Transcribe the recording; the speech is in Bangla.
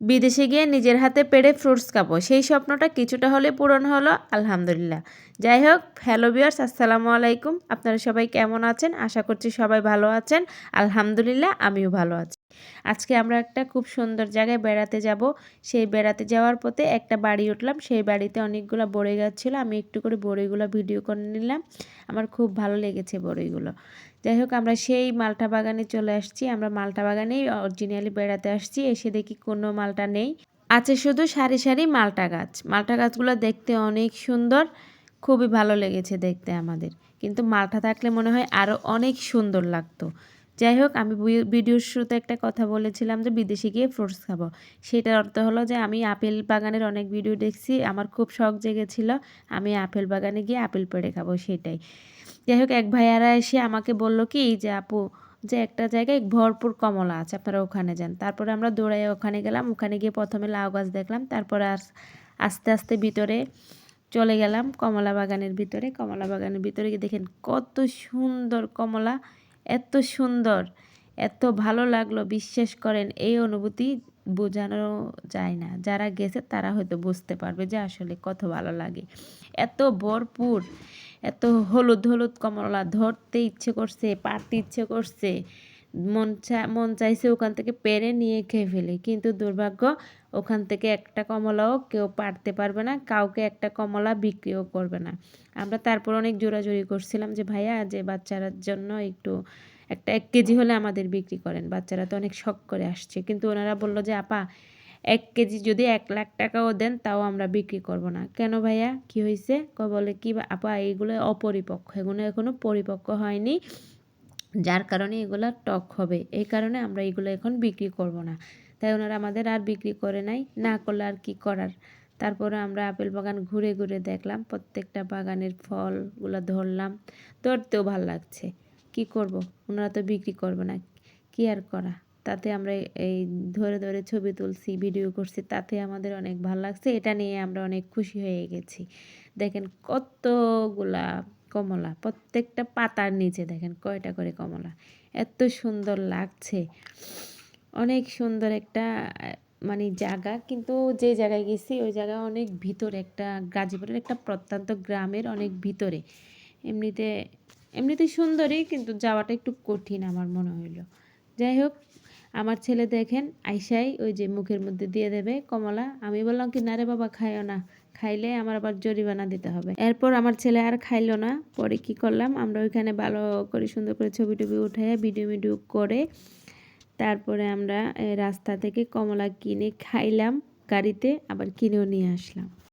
বিদেশে গিয়ে নিজের হাতে পেড়ে ফ্রুটস খাব। সেই স্বপ্নটা কিছুটা হলে পূরণ হলো, আলহামদুলিল্লাহ। যাই হোক, হ্যালো বিয়ার্স আসসালামু আলাইকুম। আপনারা সবাই কেমন আছেন? আশা করছি সবাই ভালো আছেন। আলহামদুলিল্লাহ, আমিও ভালো আছি। আজকে আমরা একটা খুব সুন্দর জায়গায় বেড়াতে যাব। সেই বেড়াতে যাওয়ার পথে একটা বাড়ি উঠলাম। সেই বাড়িতে অনেকগুলো বড়ই গাছ ছিল। আমি একটু করে বড়িগুলো ভিডিও করে নিলাম। আমার খুব ভালো লেগেছে বড়ইগুলো যাই হোক, আমরা সেই মালটা বাগানে চলে আসছি। আমরা মালটা বাগানেই অরিজিনালি বেড়াতে আসছি। এসে দেখি কোনো মালটা নেই। আছে শুধু সারি সারি মালটা গাছ। মালটা গাছগুলো দেখতে অনেক সুন্দর। খুবই ভালো লেগেছে দেখতে আমাদের। কিন্তু মালটা থাকলে মনে হয় আরও অনেক সুন্দর লাগতো। যাই হোক, আমি ভিডিওর শুরুতে একটা কথা বলেছিলাম যে বিদেশে গিয়ে ফ্রুটস খাব। সেটার অর্থ হলো যে আমি আপেল বাগানের অনেক ভিডিও দেখছি, আমার খুব শখ জেগেছিল আমি আপেল বাগানে গিয়ে আপেল পেড়ে খাব সেটাই। যাই হোক, এক ভাইয়ারা এসে আমাকে বলল কি যে আপু, যে একটা জায়গায় ভরপুর কমলা আছে, আপনারা ওখানে যান। তারপরে আমরা দৌড়াই ওখানে গেলাম, ওখানে গিয়ে প্রথমে লাউ গাছ দেখলাম, তারপরে আস্তে আস্তে ভিতরে চলে গেলাম কমলা বাগানের ভিতরে, কমলা বাগানের ভিতরে গিয়ে দেখেন কত সুন্দর কমলা এত সুন্দর, এত ভালো লাগল। বিশ্বাস করেন, এই অনুভূতি বোঝানো যায় না। যারা গেছে তারা হয়তো বুঝতে পারবে যে আসলে কত ভালো লাগে। এত ভরপুর, এত হলুদ হলুদ কমলা ধরতে ইচ্ছে করছে, পারতে ইচ্ছে করছে। মন চা, মন চাইছে ওখান থেকে পেরে নিয়ে খেয়ে ফেলে। কিন্তু দুর্ভাগ্য, ওখান থেকে একটা কমলাও কেউ পারতে পারবে না, কাউকে একটা কমলা বিক্রিও করবে না। আমরা তারপর অনেক জোরাজোরি করছিলাম যে, ভাইয়া, যে বাচ্চারার জন্য একটু, একটা এক কেজি হলে আমাদের বিক্রি করেন। বাচ্চারা তো অনেক শখ করে আসছে। কিন্তু ওনারা বলল যে, আপা, এক কেজি যদি এক লাখ টাকাও দেন, তাও আমরা বিক্রি করব না। কেন ভাইয়া? কি হয়েছে বলে, কি আপা এইগুলো অপরিপক্ক, এগুলো এখনও পরিপক্ক হয়নি। যার কারণে এগুলো টক হবে। এই কারণে আমরা এগুলো এখন বিক্রি করব না। তাই ওনারা আমাদের আর বিক্রি করে নাই, না করলে আর কি করার? তারপরে আমরা আপেল বাগান ঘুরে ঘুরে দেখলাম, প্রত্যেকটা বাগানের ফলগুলো ধরলাম, ধরতেও ভালো লাগছে। কি করব? ওনারা তো বিক্রি করবে না, কি আর করা? তাতে আমরা এই ধরে ধরে ছবি তুলছি, ভিডিও করছি, তাতে আমাদের অনেক ভালো লাগছে। এটা নিয়ে আমরা অনেক খুশি হয়ে গেছি। দেখেন কতগুলা কমলা, প্রত্যেকটা পাতার নিচে দেখেন কয়টা করে কমলা। এত সুন্দর লাগছে। অনেক সুন্দর একটা মানে জায়গা, কিন্তু যে জায়গায় গেছি, ওই জায়গা অনেক ভিতরে একটা, গাজীপুরের একটা প্রত্যন্ত গ্রামের অনেক ভিতরে। এমনিতে এমনিতে সুন্দরই, কিন্তু যাওয়াটা একটু কঠিন আমার মনে হইল। যাই হোক আমার ছেলে দেখেন, আইসাই ওই যে মুখের মধ্যে দিয়ে দেবে, কমলা, আমি বললাম কি, না রে বাবা, খাইও না। খাইলে আমার আবার জরিমানা দিতে হবে। এরপর আমার ছেলে আর খাইলো না। পরে কি করলাম, আমরা ওইখানে ভালো করে সুন্দর করে ছবি টবি উঠে ভিডিও ভিডিও করে তারপরে আমরা রাস্তা থেকে কমলা কিনে খাইলাম, গাড়িতে আবার কিনেও নিয়ে আসলাম।